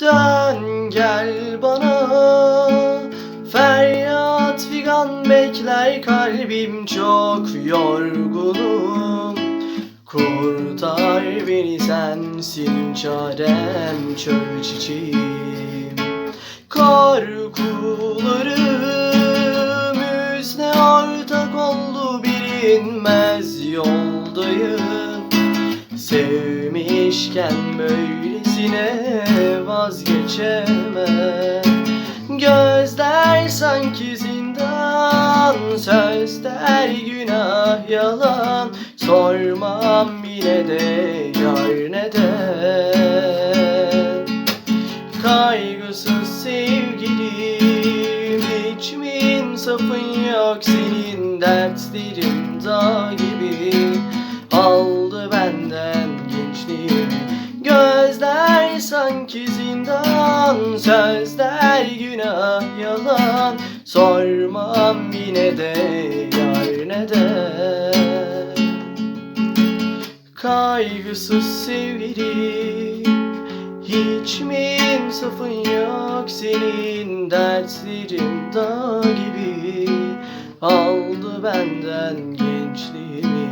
Dön gel bana. Feryat figan bekler kalbim çok yorgunum. Kurtar beni sensin çarem çöl çiçeğim. Korkularım üstüne ortak oldu bilinmez yoldayım. Sevmişken böylesine vazgeçemem. Gözler sanki zindan Sözler günah yalan. Sormam yine de yar neden? Kaygısız sevgilim Hiç mi insafın yok senin dertlerin dağ gibi sanki zindan Sözler günah yalan. Sormam yine de yar neden? Kaygısız sevgilim Hiç mi insafın yok. Senin dertlerin dağ gibi. Aldı benden gençliğimi